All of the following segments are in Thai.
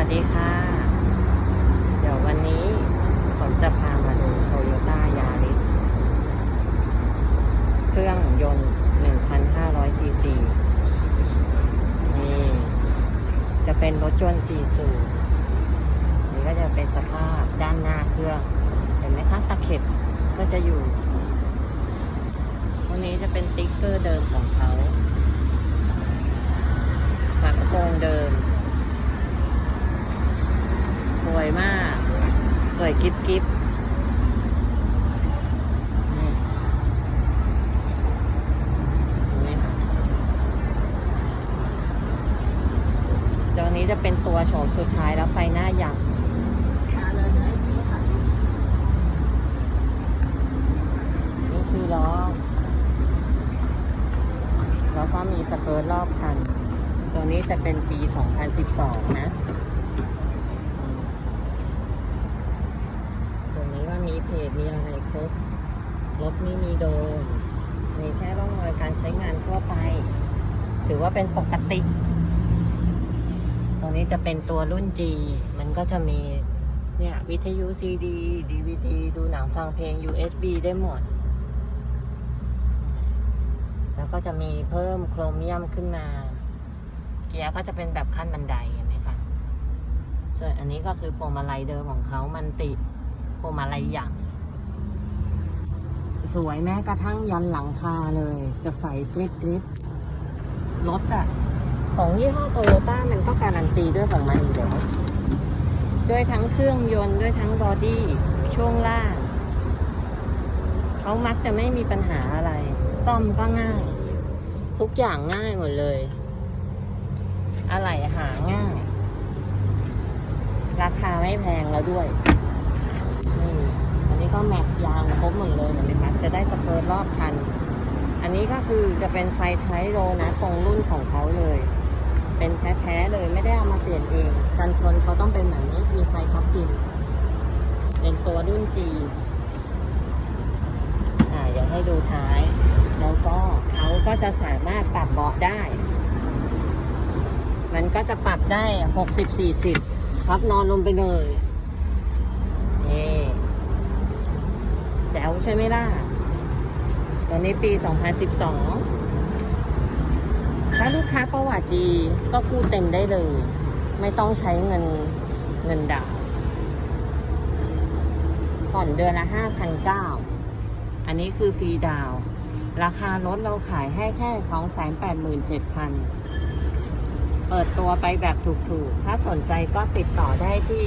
วัสดีค่ะ เดี๋ยววันนี้ผมจะพามาดูโตโยต้ายาริสเครื่องยนต์ 1,500 ซีซี นี่ จะเป็นรถยนต์สี่สูบนี่ก็จะเป็นสภาพด้านหน้าเครื่อง เห็นไหมคะตะเข็บก็จะอยู่วันนี้จะเป็นติ๊กเกอร์เดิมของเขาฝากระโปรงเดิม สวยมาก สวยกิฟกิฟนี่นี่ค่ะตัวนี้จะเป็นตัวโฉมสุดท้ายแล้วไฟหน้ายังนี่คือล้อ แล้วก็มีสเกิร์ตรอบคัน ตัวนี้จะเป็นปี 2012 นะ ตัวนี้ว่า มีเพจมีอะไรครบ รถไม่มีโดน มีแค่ร่องรอยการใช้งานทั่วไป ถือว่าเป็นปกติ ตัวนี้จะเป็นตัวรุ่น G มันก็จะมีเนี่ยวิทยุ CD DVD ดูหนังฟังเพลง USB ได้หมด แล้วก็จะมีเพิ่มโครเมียมขึ้นมา เกียร์ก็จะเป็นแบบขั้นบันไดเห็นไหมคะ ส่วนอันนี้ก็คือพวงมาลัยเดิมของเขามันติด พวงมาลัยหยักสวยแม้กระทั่งยันหลังคาเลย จะใส่กริบกริบรถอะของยี่ห้อโตโยต้ามันก็การันตีด้วยของมันอยู่แล้วด้วยทั้งเครื่องยนต์ด้วยทั้งบอดี้ช่วงล่างเขามักจะไม่มีปัญหาอะไร ซ่อมก็ง่าย ทุกอย่างง่ายหมดเลย อะไรหาง่าย ราคาไม่แพงแล้วด้วย นี้ก็แม็กยางครบหมดเลยเห็นไหมคะจะได้สเกิร์ตรอบคัน อันนี้ก็คือจะเป็นไฟไทยโรนะตรงรุ่นของเขาเลย เป็นแท้ๆเลยไม่ได้เอามาเปลี่ยนเองกันชนเขาต้องเป็นแบบนี้มีไฟทับจินเป็นตัวรุ่น G อ่าเดี๋ยวให้ดูท้าย แล้วก็เขาก็จะสามารถปรับเบาะได้ มันก็จะปรับได้หกสิบสี่สิบพับนอนลงไปเลย นี่ แจ๋วใช่ไหมล่ะตัวนี้ปี 2012 ถ้าลูกค้าประวัติดีก็กู้เต็มได้เลย ไม่ต้องใช้เงินเงินดาวผ่อนเดือนละ 5,900 อันนี้คือฟรีดาว ราคารถเราขายให้แค่ 287,000 เปิดตัวไปแบบถูกๆ ถ้าสนใจก็ติดต่อได้ที่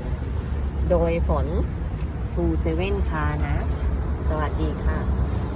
0894895221 โดยฝน2 7คานะ สวัสดีค่ะ